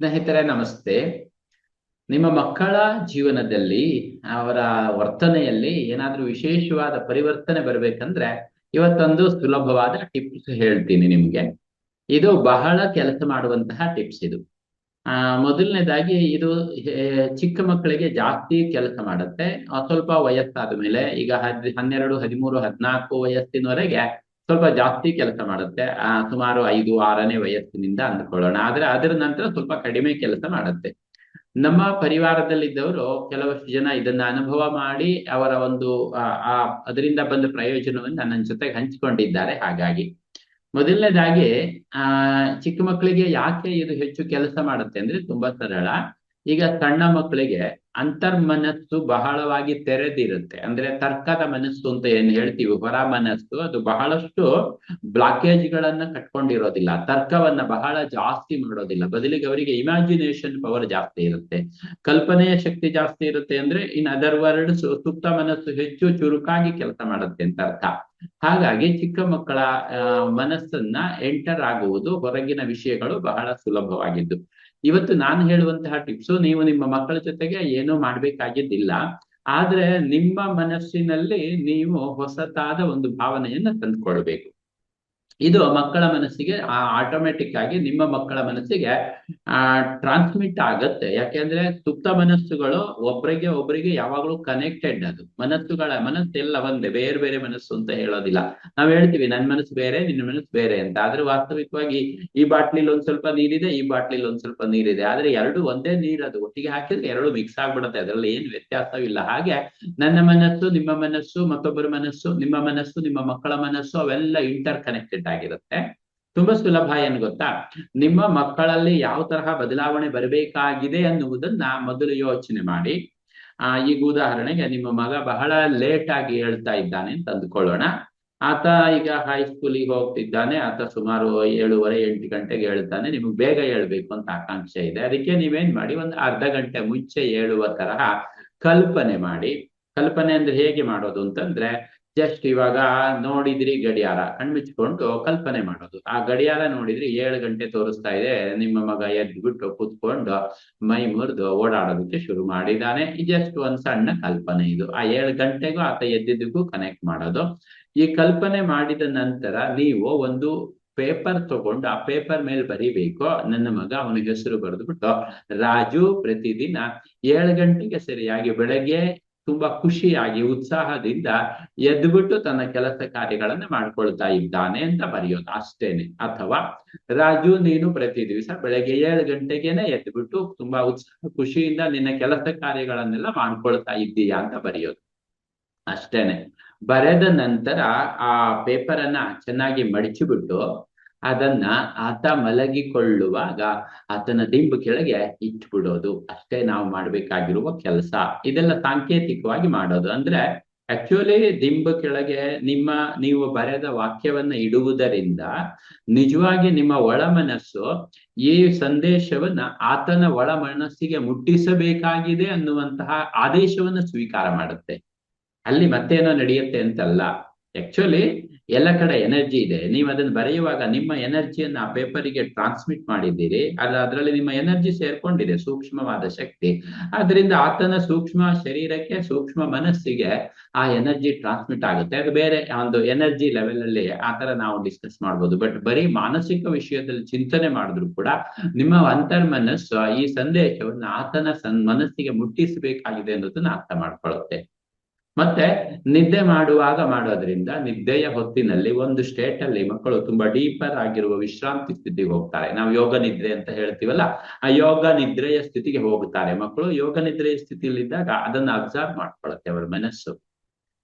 ಸ್ನೇಹಿತರೆ, ನಮಸ್ತೆ. ನಿಮ್ಮ ಮಕ್ಕಳ ಜೀವನದಲ್ಲಿ, ಅವರ ವರ್ತನೆಯಲ್ಲಿ ಏನಾದ್ರೂ ವಿಶೇಷವಾದ ಪರಿವರ್ತನೆ ಬರ್ಬೇಕಂದ್ರೆ, ಇವತ್ತೊಂದು ಸುಲಭವಾದ ಟಿಪ್ಸ್ ಹೇಳ್ತೀನಿ ನಿಮ್ಗೆ. ಇದು ಬಹಳ ಕೆಲಸ ಮಾಡುವಂತಹ ಟಿಪ್ಸ್ ಇದು. ಆ, ಮೊದಲನೇದಾಗಿ ಇದು ಚಿಕ್ಕ ಮಕ್ಕಳಿಗೆ ಜಾಸ್ತಿ ಕೆಲಸ ಮಾಡುತ್ತೆ. ಸ್ವಲ್ಪ ವಯಸ್ಸಾದ ಮೇಲೆ ಈಗ ಹದ್, ಹನ್ನೆರಡು, ಹದಿಮೂರು, ಹದಿನಾಲ್ಕು ವಯಸ್ಸಿನವರೆಗೆ ಸ್ವಲ್ಪ ಜಾಸ್ತಿ ಕೆಲಸ ಮಾಡುತ್ತೆ. ಆ, ಸುಮಾರು ಐದು, ಆರನೇ ವಯಸ್ಸಿನಿಂದ ಅಂದ್ಕೊಳ್ಳೋಣ. ಆದ್ರೆ ಅದರ ನಂತರ ಸ್ವಲ್ಪ ಕಡಿಮೆ ಕೆಲಸ ಮಾಡುತ್ತೆ. ನಮ್ಮ ಪರಿವಾರದಲ್ಲಿದ್ದವರು ಕೆಲವಷ್ಟು ಜನ ಇದನ್ನ ಅನುಭವ ಮಾಡಿ ಅವರ ಒಂದು, ಆ ಅದರಿಂದ ಬಂದ ಪ್ರಯೋಜನವನ್ನು ನನ್ನ ಜೊತೆಗೆ ಹಂಚಿಕೊಂಡಿದ್ದಾರೆ ಹಾಗಾಗಿ. ಮೊದಲನೇದಾಗಿ, ಆ, ಚಿಕ್ಕ ಮಕ್ಕಳಿಗೆ ಯಾಕೆ ಇದು ಹೆಚ್ಚು ಕೆಲಸ ಮಾಡುತ್ತೆ ಅಂದ್ರೆ ತುಂಬಾ ಸರಳ. ಈಗ ಸಣ್ಣ ಮಕ್ಕಳಿಗೆ ಅಂತರ್ಮನಸ್ಸು ಬಹಳವಾಗಿ ತೆರೆದಿರುತ್ತೆ. ಅಂದ್ರೆ ತರ್ಕದ ಮನಸ್ಸು ಅಂತ ಏನ್ ಹೇಳ್ತೀವಿ? ಹೊರ ಮನಸ್ಸು, ಅದು ಬಹಳಷ್ಟು ಬ್ಲಾಕೇಜ್ ಗಳನ್ನ ಕಟ್ಕೊಂಡಿರೋದಿಲ್ಲ. ತರ್ಕವನ್ನ ಬಹಳ ಜಾಸ್ತಿ ಮಾಡೋದಿಲ್ಲ. ಬದಲಿಗೆ ಅವರಿಗೆ ಇಮ್ಯಾಜಿನೇಷನ್ ಪವರ್ ಜಾಸ್ತಿ ಇರುತ್ತೆ. ಕಲ್ಪನೆಯ ಶಕ್ತಿ ಜಾಸ್ತಿ ಇರುತ್ತೆ ಅಂದ್ರೆ, ಇನ್ ಅದರ್ ವರ್ಡ್ ಸುಪ್ತ ಮನಸ್ಸು ಹೆಚ್ಚು ಚುರುಕಾಗಿ ಕೆಲಸ ಮಾಡುತ್ತೆ ಅಂತ ಅರ್ಥ. ಹಾಗಾಗಿ ಚಿಕ್ಕ ಮಕ್ಕಳ ಮನಸ್ಸನ್ನ ಎಂಟರ್ ಆಗುವುದು ಹೊರಗಿನ ವಿಷಯಗಳು ಬಹಳ ಸುಲಭವಾಗಿದ್ದು. ಇವತ್ತು ನಾನು ಹೇಳುವಂತಹ ಟಿಪ್ಸು ನೀವು ನಿಮ್ಮ ಮಕ್ಕಳ ಜೊತೆಗೆ ಏನೂ ಮಾಡ್ಬೇಕಾಗಿದ್ದಿಲ್ಲ. ಆದ್ರೆ ನಿಮ್ಮ ಮನಸ್ಸಿನಲ್ಲಿ ನೀವು ಹೊಸತಾದ ಒಂದು ಭಾವನೆಯನ್ನ ತಂದುಕೊಳ್ಬೇಕು. ಇದು ಮಕ್ಕಳ ಮನಸ್ಸಿಗೆ ಆಟೋಮೆಟಿಕ್ ಆಗಿ ನಿಮ್ಮ ಮಕ್ಕಳ ಮನಸ್ಸಿಗೆ, ಆ ಟ್ರಾನ್ಸ್ಮಿಟ್ ಆಗತ್ತೆ. ಯಾಕೆಂದ್ರೆ ಸುಪ್ತ ಮನಸ್ಸುಗಳು ಒಬ್ರಿಗೆ ಒಬ್ರಿಗೆ ಯಾವಾಗಲೂ ಕನೆಕ್ಟೆಡ್ ಅದು. ಮನಸ್ಸುಗಳ ಮನಸ್ಸೆಲ್ಲ ಒಂದೇ, ಬೇರೆ ಬೇರೆ ಮನಸ್ಸು ಅಂತ ಹೇಳೋದಿಲ್ಲ. ನಾವ್ ಹೇಳ್ತೀವಿ, ನನ್ ಮನಸ್ಸು ಬೇರೆ, ನಿನ್ನ ಮನಸ್ಸು ಬೇರೆ ಅಂತ. ಆದ್ರೆ ವಾಸ್ತವಿಕವಾಗಿ ಈ ಬಾಟ್ಲಿಲ್ ಒಂದ್ ಸ್ವಲ್ಪ ನೀರಿದೆ, ಈ ಬಾಟ್ಲಿಲ್ ಒಂದ್ ಸ್ವಲ್ಪ ನೀರಿದೆ. ಆದ್ರೆ ಎರಡು ಒಂದೇ ನೀರದು ಒಟ್ಟಿಗೆ ಹಾಕಿದ್ರೆ ಎರಡು ಮಿಕ್ಸ್ ಆಗ್ಬಿಡುತ್ತೆ. ಅದರಲ್ಲಿ ಏನು ವ್ಯತ್ಯಾಸವಿಲ್ಲ ಹಾಗೆ ನನ್ನ ಮನಸ್ಸು, ನಿಮ್ಮ ಮನಸ್ಸು, ಮತ್ತೊಬ್ಬರ ಮನಸ್ಸು, ನಿಮ್ಮ ಮನಸ್ಸು, ನಿಮ್ಮ ಮಕ್ಕಳ ಮನಸ್ಸು ಅವೆಲ್ಲ ಇಂಟರ್ ಕನೆಕ್ಟೆಡ್ ಆಗಿರುತ್ತೆ. ತುಂಬಾ ಸುಲಭ ಏನ್ ಗೊತ್ತಾ? ನಿಮ್ಮ ಮಕ್ಕಳಲ್ಲಿ ಯಾವ ತರಹ ಬದಲಾವಣೆ ಬರಬೇಕಾಗಿದೆ ಅನ್ನುವುದನ್ನ ಮೊದಲು ಯೋಚನೆ ಮಾಡಿ. ಆ, ಈಗ ಉದಾಹರಣೆಗೆ ನಿಮ್ಮ ಮಗ ಬಹಳ ಲೇಟ್ ಆಗಿ ಹೇಳ್ತಾ ಇದ್ದಾನೆ ಅಂತ ಅಂದ್ಕೊಳ್ಳೋಣ. ಆತ ಈಗ ಹೈಸ್ಕೂಲಿಗೆ ಹೋಗ್ತಿದ್ದಾನೆ, ಆತ ಸುಮಾರು ಏಳುವರೆ, ಎಂಟು ಗಂಟೆಗೆ ಹೇಳ್ತಾನೆ, ನಿಮ್ಗೆ ಬೇಗ ಹೇಳ್ಬೇಕು ಅಂತ ಆಕಾಂಕ್ಷೆ ಇದೆ. ಅದಕ್ಕೆ ನೀವೇನ್ ಮಾಡಿ, ಒಂದು ಅರ್ಧ ಗಂಟೆ ಮುಂಚೆ ಹೇಳುವ ತರಹ ಕಲ್ಪನೆ ಮಾಡಿ. ಕಲ್ಪನೆ ಅಂದ್ರೆ ಹೇಗೆ ಮಾಡೋದು ಅಂತಂದ್ರೆ ಜಸ್ಟ್ ಇವಾಗ ನೋಡಿದ್ರಿ ಗಡಿಯಾರ. ಕಣ್ಮುಚ್ಕೊಂಡು ಕಲ್ಪನೆ ಮಾಡೋದು. ಆ ಗಡಿಯಾರ ನೋಡಿದ್ರಿ ಏಳು ಗಂಟೆ ತೋರಿಸ್ತಾ ಇದೆ. ನಿಮ್ಮ ಮಗ ಎದ್ಬಿಟ್ಟು ಕೂತ್ಕೊಂಡು ಮೈ ಮುರಿದು ಓಡಾಡೋದಕ್ಕೆ ಶುರು ಮಾಡಿದ್ದಾನೆ. ಜಸ್ಟ್ ಒಂದ್ ಸಣ್ಣ ಕಲ್ಪನೆ ಇದು. ಆ ಏಳು ಗಂಟೆಗೂ ಆತ ಎದ್ದಿದ್ದಕ್ಕೂ ಕನೆಕ್ಟ್ ಮಾಡೋದು. ಈ ಕಲ್ಪನೆ ಮಾಡಿದ ನಂತರ ನೀವು ಒಂದು ಪೇಪರ್ ತಗೊಂಡು ಆ ಪೇಪರ್ ಮೇಲೆ ಬರಿಬೇಕು. ನನ್ನ ಮಗ ಅವನ ಹೆಸರು ಬರೆದ್ಬಿಟ್ಟು, ರಾಜು, ಪ್ರತಿದಿನ ಏಳು ಗಂಟೆಗೆ ಸರಿಯಾಗಿ ಬೆಳಗ್ಗೆ ತುಂಬಾ ಖುಷಿಯಾಗಿ, ಉತ್ಸಾಹದಿಂದ ಎದ್ಬಿಟ್ಟು ತನ್ನ ಕೆಲಸ ಕಾರ್ಯಗಳನ್ನ ಮಾಡ್ಕೊಳ್ತಾ ಇದ್ದಾನೆ ಅಂತ ಬರೆಯೋದು ಅಷ್ಟೇನೆ. ಅಥವಾ ರಾಜು, ನೀನು ಪ್ರತಿ ದಿವಸ ಬೆಳಗ್ಗೆ ಏಳು ಗಂಟೆಗೆನೆ ಎದ್ಬಿಟ್ಟು ತುಂಬಾ ಉತ್ಸಾಹ, ಖುಷಿಯಿಂದ ನಿನ್ನ ಕೆಲಸ ಕಾರ್ಯಗಳನ್ನೆಲ್ಲ ಮಾಡ್ಕೊಳ್ತಾ ಇದ್ದೀಯಾ ಅಂತ ಬರೆಯೋದು. ಅಷ್ಟೇನೆ. ಬರೆದ ನಂತರ ಆ ಪೇಪರ್ ಅನ್ನ ಚೆನ್ನಾಗಿ ಮಡಿಚಿಬಿಟ್ಟು ಅದನ್ನ ಆತ ಮಲಗಿಕೊಳ್ಳುವಾಗ ಆತನ ದಿಂಬು ಕೆಳಗೆ ಇಟ್ಬಿಡೋದು. ಅಷ್ಟೇ ನಾವು ಮಾಡ್ಬೇಕಾಗಿರುವ ಕೆಲಸ. ಇದೆಲ್ಲ ಸಾಂಕೇತಿಕವಾಗಿ ಮಾಡೋದು. ಅಂದ್ರೆ ಆಕ್ಚುಲಿ ದಿಂಬು ಕೆಳಗೆ ನಿಮ್ಮ, ನೀವು ಬರೆದ ವಾಕ್ಯವನ್ನ ಇಡುವುದರಿಂದ ನಿಜವಾಗಿ ನಿಮ್ಮ ಒಳ ಮನಸ್ಸು ಈ ಸಂದೇಶವನ್ನ ಆತನ ಒಳ ಮನಸ್ಸಿಗೆ ಮುಟ್ಟಿಸಬೇಕಾಗಿದೆ ಅನ್ನುವಂತಹ ಆದೇಶವನ್ನ ಸ್ವೀಕಾರ ಮಾಡುತ್ತೆ. ಅಲ್ಲಿ ಮತ್ತೇನೋ ನಡೆಯುತ್ತೆ ಅಂತಲ್ಲ. ಆಕ್ಚುಲಿ ಎಲ್ಲ ಕಡೆ ಎನರ್ಜಿ ಇದೆ. ನೀವು ಅದನ್ನು ಬರೆಯುವಾಗ ನಿಮ್ಮ ಎನರ್ಜಿಯನ್ನು ಆ ಪೇಪರಿಗೆ ಟ್ರಾನ್ಸ್ಮಿಟ್ ಮಾಡಿದ್ದೀರಿ. ಅಲ್ಲ ಅದರಲ್ಲಿ ನಿಮ್ಮ ಎನರ್ಜಿ ಸೇರ್ಕೊಂಡಿದೆ, ಸೂಕ್ಷ್ಮವಾದ ಶಕ್ತಿ. ಆದ್ರಿಂದ ಆತನ ಸೂಕ್ಷ್ಮ ಶರೀರಕ್ಕೆ, ಸೂಕ್ಷ್ಮ ಮನಸ್ಸಿಗೆ ಆ ಎನರ್ಜಿ ಟ್ರಾನ್ಸ್ಮಿಟ್ ಆಗುತ್ತೆ. ಅದು ಬೇರೆ ಒಂದು ಎನರ್ಜಿ ಲೆವೆಲ್ ಅಲ್ಲಿ ಆತರ ತರ ನಾವು ಡಿಸ್ಕಸ್ ಮಾಡ್ಬೋದು. ಬಟ್ ಬರೀ ಮಾನಸಿಕ ವಿಷಯದಲ್ಲಿ ಚಿಂತನೆ ಮಾಡಿದ್ರು ಕೂಡ ನಿಮ್ಮ ಅಂತರ್ಮನಸ್ಸು ಈ ಸಂದೇಶವನ್ನು ಆತನ ಸನ್ ಮನಸ್ಸಿಗೆ ಮುಟ್ಟಿಸಬೇಕಾಗಿದೆ ಅನ್ನೋದನ್ನ ಅರ್ಥ ಮಾಡ್ಕೊಳ್ಳುತ್ತೆ. ಮತ್ತೆ ನಿದ್ದೆ ಮಾಡುವಾಗ ಮಾಡೋದ್ರಿಂದ ನಿದ್ದೆಯ ಹೊತ್ತಿನಲ್ಲಿ ಒಂದು ಸ್ಟೇಟ್ ಅಲ್ಲಿ ಮಕ್ಕಳು ತುಂಬಾ ಡೀಪರ್ ಆಗಿರುವ ವಿಶ್ರಾಂತಿ ಸ್ಥಿತಿಗೆ ಹೋಗ್ತಾರೆ. ನಾವು ಯೋಗ ನಿದ್ರೆ ಅಂತ ಹೇಳ್ತೀವಲ್ಲ, ಆ ಯೋಗ ನಿದ್ರೆಯ ಸ್ಥಿತಿಗೆ ಹೋಗುತ್ತಾರೆ ಮಕ್ಕಳು ಯೋಗ ನಿದ್ರೆಯ ಸ್ಥಿತಿಯಲ್ಲಿದ್ದಾಗ ಅದನ್ನ ಅಬ್ಸರ್ವ್ ಮಾಡ್ಕೊಳತ್ತೆ ಅವರ ಮನಸ್ಸು.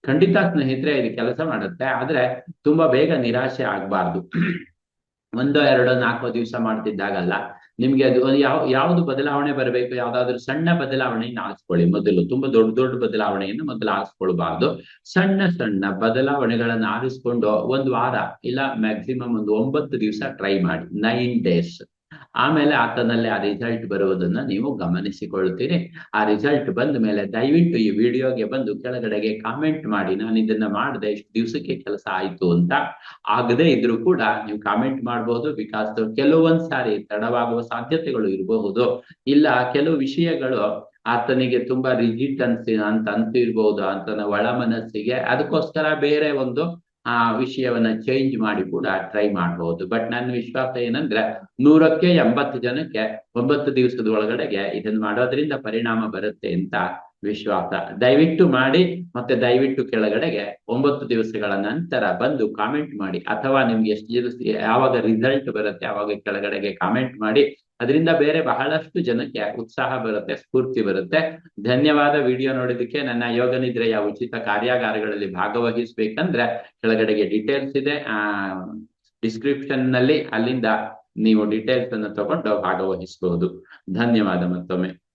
ಖಂಡಿತ ಸ್ನೇಹಿತರೆ, ಇದು ಕೆಲಸ ಮಾಡುತ್ತೆ, ಆದ್ರೆ ತುಂಬಾ ಬೇಗ ನಿರಾಶೆ ಆಗ್ಬಾರ್ದು. ಒಂದೋ, ಎರಡೋ, ನಾಲ್ಕೋ ದಿವಸ ಮಾಡ್ತಿದ್ದಾಗಲ್ಲ ನಿಮ್ಗೆ ಅದು ಯಾವ, ಯಾವುದು ಬದಲಾವಣೆ ಬರಬೇಕು? ಯಾವ್ದಾದ್ರು ಸಣ್ಣ ಬದಲಾವಣೆಯನ್ನು ಆರಿಸ್ಕೊಳ್ಳಿ ಮೊದಲು ತುಂಬಾ ದೊಡ್ಡ ದೊಡ್ಡ ಬದಲಾವಣೆಯನ್ನು ಮೊದಲು ಆರಿಸ್ಕೊಳ್ಬಾರ್ದು ಸಣ್ಣ ಸಣ್ಣ ಬದಲಾವಣೆಗಳನ್ನ ಆರಿಸ್ಕೊಂಡು ಒಂದು ವಾರ ಇಲ್ಲ ಮ್ಯಾಕ್ಸಿಮಮ್ ಒಂದು ಒಂಬತ್ತು ದಿವಸ ಟ್ರೈ ಮಾಡಿ. ನೈನ್ ಡೇಸ್ ಆಮೇಲೆ ಆತನಲ್ಲಿ ಆ ರಿಸಲ್ಟ್ ಬರುವುದನ್ನ ನೀವು ಗಮನಿಸಿಕೊಳ್ಳುತ್ತೀರಿ. ಆ ರಿಸಲ್ಟ್ ಬಂದ ಮೇಲೆ ದಯವಿಟ್ಟು ಈ ವಿಡಿಯೋಗೆ ಬಂದು ಕೆಳಗಡೆಗೆ ಕಾಮೆಂಟ್ ಮಾಡಿ. ನಾನು ಇದನ್ನ ಮಾಡಿದೆ, ಇಷ್ಟು ದಿವಸಕ್ಕೆ ಕೆಲಸ ಆಯ್ತು ಅಂತ. ಆಗದೆ ಇದ್ರೂ ಕೂಡ ನೀವು ಕಾಮೆಂಟ್ ಮಾಡಬಹುದು ಬಿಕಾಸ್ ಕೆಲವೊಂದ್ ಸಾರಿ ತಡವಾಗುವ ಸಾಧ್ಯತೆಗಳು ಇರಬಹುದು. ಇಲ್ಲ, ಕೆಲವು ವಿಷಯಗಳು ಆತನಿಗೆ ತುಂಬಾ ರಿಜಿಟ್ ಅನ್ಸಿ ಅಂತ ಅಂತಿರ್ಬಹುದು ಆತನ ಒಳ ಮನಸ್ಸಿಗೆ. ಅದಕ್ಕೋಸ್ಕರ ಬೇರೆ ಒಂದು ಆ ವಿಷಯವನ್ನ ಚೇಂಜ್ ಮಾಡಿ ಕೂಡ ಟ್ರೈ ಮಾಡಬಹುದು ಬಟ್ ನನ್ನ ವಿಶ್ವಾಸ ಏನಂದ್ರೆ ನೂರಕ್ಕೆ ಎಂಬತ್ತು ಜನಕ್ಕೆ ಒಂಬತ್ತು ದಿವಸದ ಒಳಗಡೆಗೆ ಇದನ್ನ ಮಾಡೋದ್ರಿಂದ ಪರಿಣಾಮ ಬರುತ್ತೆ ಅಂತ ವಿಶ್ವಾಸ. ದಯವಿಟ್ಟು ಮಾಡಿ ಮತ್ತೆ ದಯವಿಟ್ಟು ಕೆಳಗಡೆಗೆ ಒಂಬತ್ತು ದಿವಸಗಳ ನಂತರ ಬಂದು ಕಾಮೆಂಟ್ ಮಾಡಿ. ಅಥವಾ ನಿಮ್ಗೆ ಎಷ್ಟು ದಿವಸ ಯಾವಾಗ ರಿಸಲ್ಟ್ ಬರುತ್ತೆ ಅವಾಗ ಕೆಳಗಡೆಗೆ ಕಾಮೆಂಟ್ ಮಾಡಿ. ಅದರಿಂದ ಬೇರೆ ಬಹಳಷ್ಟು ಜನಕ್ಕೆ ಉತ್ಸಾಹ ಬರುತ್ತೆ, ಸ್ಫೂರ್ತಿ ಬರುತ್ತೆ. ಧನ್ಯವಾದ ವಿಡಿಯೋ ನೋಡಿದಕ್ಕೆ ನನ್ನ ಯೋಗ ನಿದ್ರೆಯ ಉಚಿತ ಕಾರ್ಯಾಗಾರಗಳಲ್ಲಿ ಭಾಗವಹಿಸ್ಬೇಕಂದ್ರೆ ಕೆಳಗಡೆಗೆ ಡೀಟೇಲ್ಸ್ ಇದೆ. ಆ ಡಿಸ್ಕ್ರಿಪ್ಷನ್ನಲ್ಲಿ ಅಲ್ಲಿಂದ ನೀವು ಡೀಟೇಲ್ಸ್ ಅನ್ನು ತಗೊಂಡು ಭಾಗವಹಿಸಬಹುದು ಧನ್ಯವಾದ ಮತ್ತೊಮ್ಮೆ.